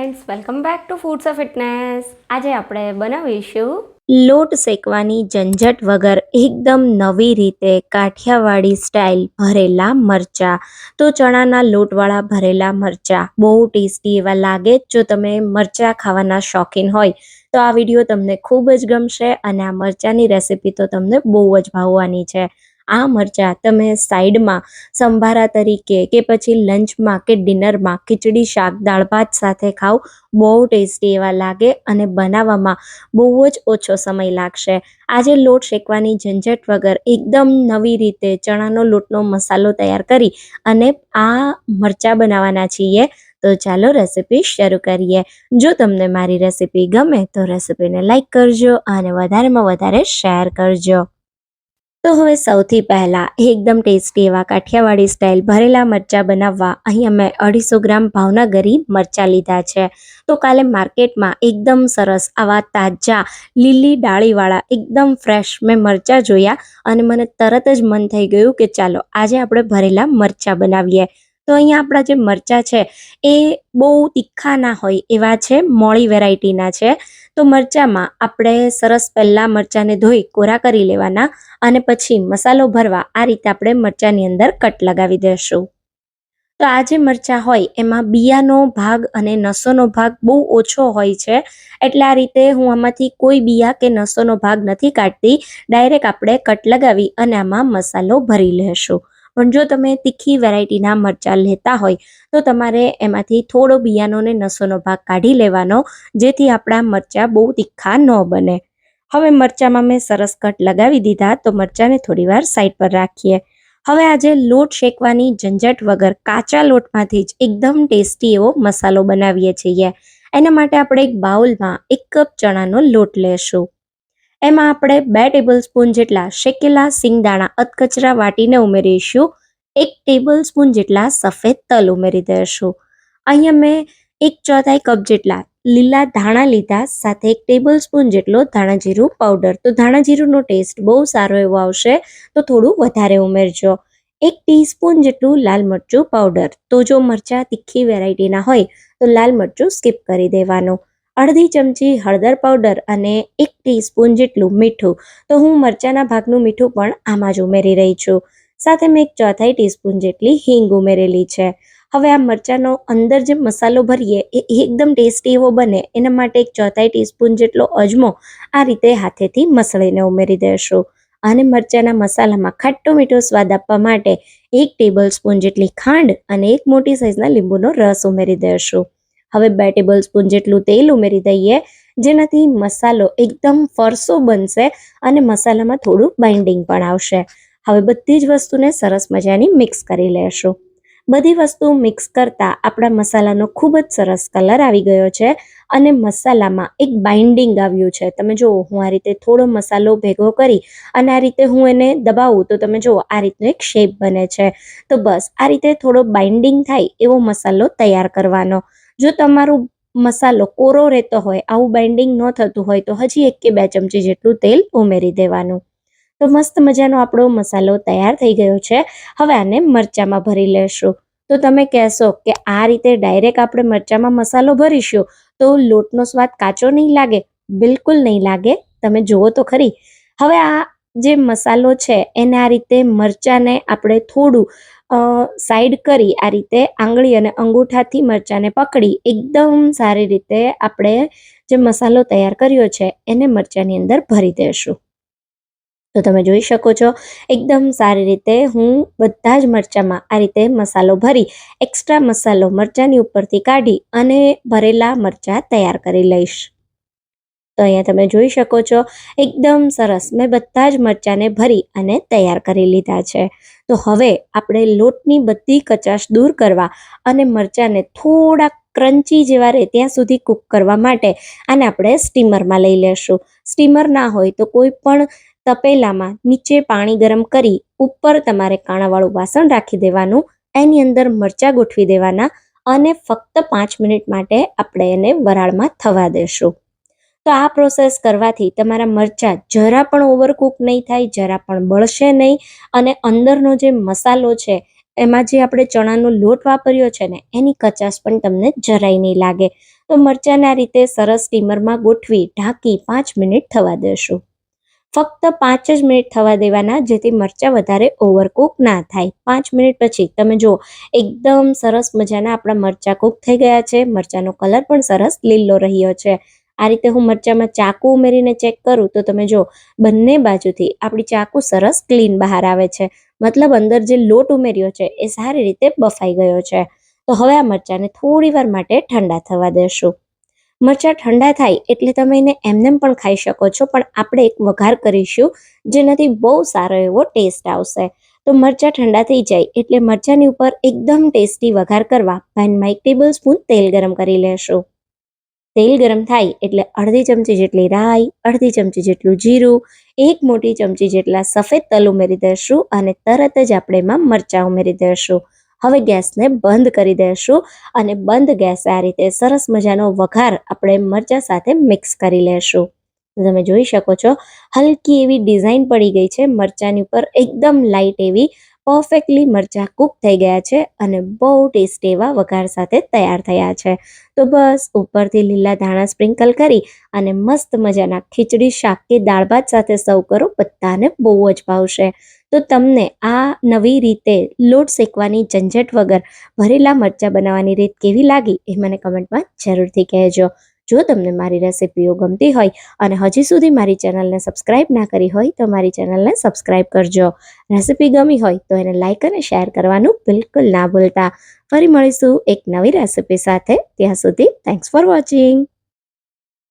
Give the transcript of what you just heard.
Friends welcome back to foods of fitness આજે આપણે બનાવીશું લોટ શેકવાની ઝંઝટ વગર એકદમ નવી રીતે કાઠિયાવાડી સ્ટાઇલ ભરેલા મરચા. તો ચણાના લોટવાળા ભરેલા મરચા. બહુ ટેસ્ટી એવા લાગે જો તમે મરચા ખાવાના શોખીન હોય. તો આ વીડિયો તમને ખૂબ જ ગમશે અને આ મરચાની રેસિપી તો તમને બહુ જ ભાવવાની છે. આ મરચાં તમે સાઈડમાં સંભારા તરીકે કે પછી લંચમાં કે ડિનરમાં ખીચડી, શાક, દાળ, ભાત સાથે ખાવ, બહુ ટેસ્ટી એવા લાગે અને બનાવવામાં બહુ જ ઓછો સમય લાગશે. આજે લોટ શેકવાની ઝંઝટ વગર એકદમ નવી રીતે ચણાનો લોટનો મસાલો તૈયાર કરી અને આ મરચાં બનાવવાના છીએ. તો ચાલો રેસીપી શરૂ કરીએ. જો તમને મારી રેસીપી ગમે તો રેસીપીને લાઈક કરજો અને વધારેમાં વધારે શેર કરજો. તો હવે સૌથી પહેલાં એકદમ ટેસ્ટી એવા કાઠિયાવાડી સ્ટાઇલ ભરેલા મરચાં બનાવવા. અહીં અમે અઢીસો ગ્રામ ભાવનગરી મરચાં લીધા છે. તો કાલે માર્કેટમાં એકદમ સરસ આવા તાજા લીલી ડાળીવાળા એકદમ ફ્રેશ મેં મરચાં જોયા અને મને તરત જ મન થઈ ગયું કે ચાલો આજે આપણે ભરેલા મરચાં બનાવીએ. તો અહીંયા આપણા જે મરચાં છે એ બહુ તીખા ના હોય એવા છે, મોળી વેરાયટીના છે. તો મરચાંમાં આપણે સરસ પહેલાં મરચાંને ધોઈ કોરા કરી લેવાના અને પછી મસાલો ભરવા આ રીતે આપણે મરચાંની અંદર કટ લગાવી દઈશું તો આ જે મરચાં હોય એમાં બિયાનો ભાગ અને નસોનો ભાગ બહુ ઓછો હોય છે એટલે આ રીતે હું આમાંથી કોઈ બિયા કે નસોનો ભાગ નથી કાઢતી. ડાયરેક્ટ આપણે કટ લગાવી અને આમાં મસાલો ભરી લેશું. પણ જો તમે તીખી વેરાયટીના મરચાં લેતા હોય, તો તમારે એમાંથી થોડો બિયાનો ને નસોનો ભાગ કાઢી લેવાનો, જેથી આપણા મરચાં બહુ તીખા ન બને. હવે મરચાંમાં મેં સરસ કટ લગાવી દીધા, તો મરચાંને થોડીવાર સાઈડ પર રાખીએ. હવે આજે લોટ શેકવાની ઝંઝટ વગર કાચા લોટમાંથી જ એકદમ ટેસ્ટી એવો મસાલો બનાવીએ છીએ. એના માટે આપણે એક બાઉલમાં એક કપ ચણાનો લોટ લેશું. એમાં આપણે બે ટેબલ સ્પૂન જેટલા શેકેલા સિંગદાણા અધકચરા વાટીને ઉમેરીશું. એક ટેબલ સ્પૂન જેટલા સફેદ તલ ઉમેરી દઈશું. અહીંયા મેં એક ચોથાઈ કપ જેટલા લીલા ધાણા લીધા, સાથે એક ટેબલ સ્પૂન જેટલો ધાણાજીરું પાવડર તો ધાણાજીરુંનો ટેસ્ટ બહુ સારો એવો આવશે, તો થોડું વધારે ઉમેરજો. એક ટીસ્પૂન જેટલું લાલ મરચું પાવડર તો જો મરચાં તીખી વેરાયટીના હોય, તો લાલ મરચું સ્કીપ કરી દેવાનું. અડધી ચમચી હળદર પાવડર અને એક ટીસ્પૂન જેટલું મીઠું. તો હું મરચાંના ભાગનું મીઠું પણ આમાં જ ઉમેરી રહી છું. સાથે મેં એક ચોથાઈ ટીસ્પૂન જેટલી હિંગ ઉમેરેલી છે. હવે આ મરચાંનો અંદર જે મસાલો ભરીએ, એ એકદમ ટેસ્ટી એવો બને. એના માટે એક ચોથાઈ ટીસ્પૂન જેટલો અજમો આ રીતે હાથેથી મસળીને ઉમેરી દેશું. અને મરચાંના મસાલામાં ખાટો મીઠો સ્વાદ આપવા માટે એક ટેબલ સ્પૂન જેટલી ખાંડ અને એક મોટી સાઇઝના લીંબુનો રસ ઉમેરી દઈશું હવે બે ટેબલ સ્પૂન જેટલું તેલ ઉમેરી દઈએ, જેનાથી મસાલો એકદમ ફરસો બનશે અને મસાલામાં થોડું બાઇન્ડિંગ પણ આવશે. હવે બધી જ વસ્તુને સરસ મજાની મિક્સ કરી લેશું. બધી વસ્તુ મિક્સ કરતાં આપણા મસાલાનો ખૂબ જ સરસ કલર આવી ગયો છે અને મસાલામાં એક બાઇન્ડિંગ આવ્યું છે. તમે જુઓ, હું આ રીતે થોડો મસાલો ભેગો કરી અને આ રીતે હું એને દબાવું તો તમે જુઓ, આ રીતનો એક શેપ બને છે. તો બસ, આ રીતે થોડો બાઇન્ડિંગ થાય એવો મસાલો તૈયાર કરવાનો. જો તમારું મસાલો કોરો રહેતો હોય, આવું બાઇન્ડિંગ ન થતું હોય, તો હજી એક કે બે ચમચી જેટલું તેલ ઉમેરી દેવાનું. તો મસ્ત મજાનો આપણો મસાલો તૈયાર થઈ ગયો છે. હવે આને મરચાંમાં ભરી લેશું. તો તમે કહેશો કે આ રીતે ડાયરેક્ટ આપણે મરચાંમાં મસાલો ભરીશું, તો લોટનો સ્વાદ કાચો નહીં લાગે? બિલકુલ નહીં લાગે. તમે જુઓ તો ખરી. હવે આ જે મસાલો છે, એને આ રીતે મરચાંને આપણે થોડું સાઈડ કરી આ રીતે આંગળી અને અંગૂઠાથી મરચાંને પકડી. એકદમ સારી રીતે આપણે જે મસાલો તૈયાર કર્યો છે, એને મરચાંની અંદર ભરી દઈશું તો તમે જોઈ શકો છો, એકદમ સારી રીતે હું બધા જ મરચાંમાં આ રીતે મસાલો ભરી એક્સ્ટ્રા મસાલો મરચાંની ઉપરથી કાઢી અને ભરેલા મરચાં તૈયાર કરી લઈશ. તો અહીંયા તમે જોઈ શકો છો, એકદમ સરસ. મેં બધા જ મરચાંને ભરી અને તૈયાર કરી લીધા છે. તો હવે આપણે લોટની બધી કચાશ દૂર કરવા અને મરચાંને થોડા ક્રન્ચી જેવા રહે ત્યાં સુધી કૂક કરવા માટે આને આપણે સ્ટીમરમાં લઈ લેશું. સ્ટીમર ના હોય તો કોઈ પણ તપેલામાં નીચે પાણી ગરમ કરી ઉપર તમારે કાણાવાળું વાસણ રાખી દેવાનું, એની અંદર મરચાં ગોઠવી દેવાના અને ફક્ત પાંચ મિનિટ માટે આપણે એને વરાળમાં થવા દેશું. તો આ પ્રોસેસ કરવાથી તમારા મરચાં જરા પણ ઓવરકુક નહીં થાય, જરા પણ બળશે નહીં અને અંદરનો જે મસાલો છે, એમાં જે આપણે ચણાનો લોટ વાપર્યો છે ને, એની કચાશ પણ તમને જરાય નહીં લાગે. તો મરચાંને રીતે સરસ સ્ટીમરમાં ગોઠવી ઢાંકી પાંચ મિનિટ થવા દેશું. ફક્ત પાંચ જ મિનિટ થવા દેવાના, જેથી મરચાં વધારે ઓવરકુક ના થાય. પાંચ મિનિટ પછી તમે જુઓ, એકદમ સરસ મજાના આપણા મરચાં કૂક થઈ ગયા છે. મરચાંનો કલર પણ સરસ લીલો રહ્યો છે. આ રીતે હું મરચાંમાં ચાકુ ઉમેરીને ચેક કરું તો તમે જો બંને બાજુથી આપણી ચાકુ સરસ ક્લીન બહાર આવે છે. મતલબ અંદર જે લોટ ઉમેર્યો છે એ સારી રીતે બફાઈ ગયો છે. તો હવે આ મરચાંને થોડી વાર માટે ઠંડા થવા દેશું. મરચાં ઠંડા થાય એટલે તમે એને એમનેમ પણ ખાઈ શકો છો, પણ આપણે એક વઘાર કરીશું જેનાથી બહુ સારો એવો ટેસ્ટ આવશે. તો મરચાં ઠંડા થઈ જાય એટલે મરચાંની ઉપર એકદમ ટેસ્ટી વઘાર કરવા પેનમાં એક ટેબલ સ્પૂન તેલ ગરમ કરી લેશું. તેલ ગરમ થાય એટલે અડધી ચમચી જેટલી રાઈ, અડધી ચમચી જેટલું જીરું, એક મોટી ચમચી જેટલા સફેદ તલ ઉમેરી દઈશું અને તરત જ આપણે એમાં મરચાં ઉમેરી દઈશું. હવે ગેસને બંધ કરી દઈશું અને બંધ ગેસ આ રીતે સરસ મજાનો વઘાર આપણે મરચાં સાથે મિક્સ કરી લેશું. તમે જોઈ શકો છો, હલકી એવી ડિઝાઇન પડી ગઈ છે મરચાંની ઉપર, એકદમ લાઇટ એવી પરફેક્ટલી મરચાં કૂક થઈ ગયા છે અને બહુ ટેસ્ટી એવા વઘાર સાથે તૈયાર થયા છે. તો બસ, ઉપરથી લીલા ધાણા સ્પ્રિંકલ કરી અને મસ્ત મજાના ખીચડી, શાક કે દાળ ભાત સાથે સર્વ કરો, બધાને બહુ જ ભાવશે. તો તમને આ નવી રીતે લોટ શેકવાની ઝંઝટ વગર ભરેલા મરચાં બનાવવાની રીત કેવી લાગી એ મને કમેન્ટમાં જરૂરથી કહેજો. જો તમને મારી રેસિપીઓ ગમતી હોય અને હજી સુધી મારી ચેનલને સબસ્ક્રાઇબ ના કરી હોય તો મારી ચેનલને સબસ્ક્રાઇબ કરજો. રેસિપી ગમી હોય તો એને લાઇક અને શેર કરવાનું બિલકુલ ના ભૂલતા. ફરી મળીશું એક નવી રેસિપી સાથે. ત્યાં સુધી થેન્ક્સ ફોર વોચિંગ